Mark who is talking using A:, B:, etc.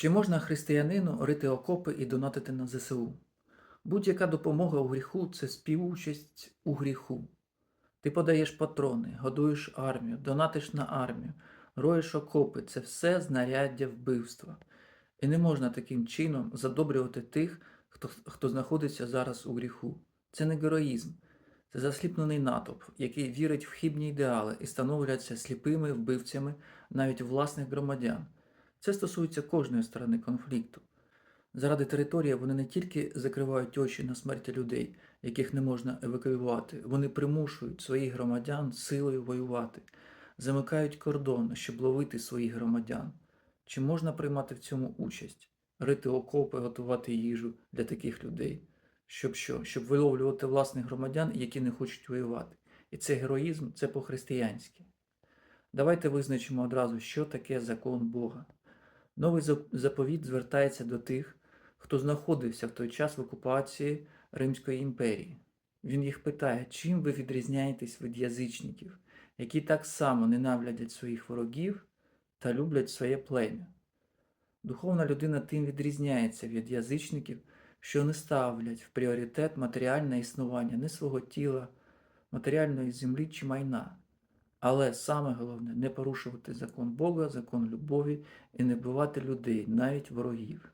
A: Чи можна християнину рити окопи і донатити на ЗСУ? Будь-яка допомога у гріху це співучасть у гріху. Ти подаєш патрони, годуєш армію, донатиш на армію, роєш окопи це все знаряддя вбивства. І не можна таким чином задобрювати тих, хто, хто знаходиться зараз у гріху. Це не героїзм, це засліплений натовп, який вірить в хибні ідеали і становляться сліпими вбивцями навіть власних громадян. Це стосується кожної сторони конфлікту. Заради території вони не тільки закривають очі на смерті людей, яких не можна евакуювати, вони примушують своїх громадян силою воювати, замикають кордони, щоб ловити своїх громадян. Чи можна приймати в цьому участь, рити окопи, готувати їжу для таких людей? Щоб що? Щоб виловлювати власних громадян, які не хочуть воювати. І це героїзм, це по-християнськи. Давайте визначимо одразу, що таке закон Бога. Новий заповіт звертається до тих, хто знаходився в той час в окупації Римської імперії. Він їх питає, чим ви відрізняєтесь від язичників, які так само ненавидять своїх ворогів та люблять своє плем'я. Духовна людина тим відрізняється від язичників, що не ставлять в пріоритет матеріальне існування не свого тіла, матеріальної землі чи майна. Але саме головне не порушувати закон Бога, закон любові і не бувати людей, навіть ворогів.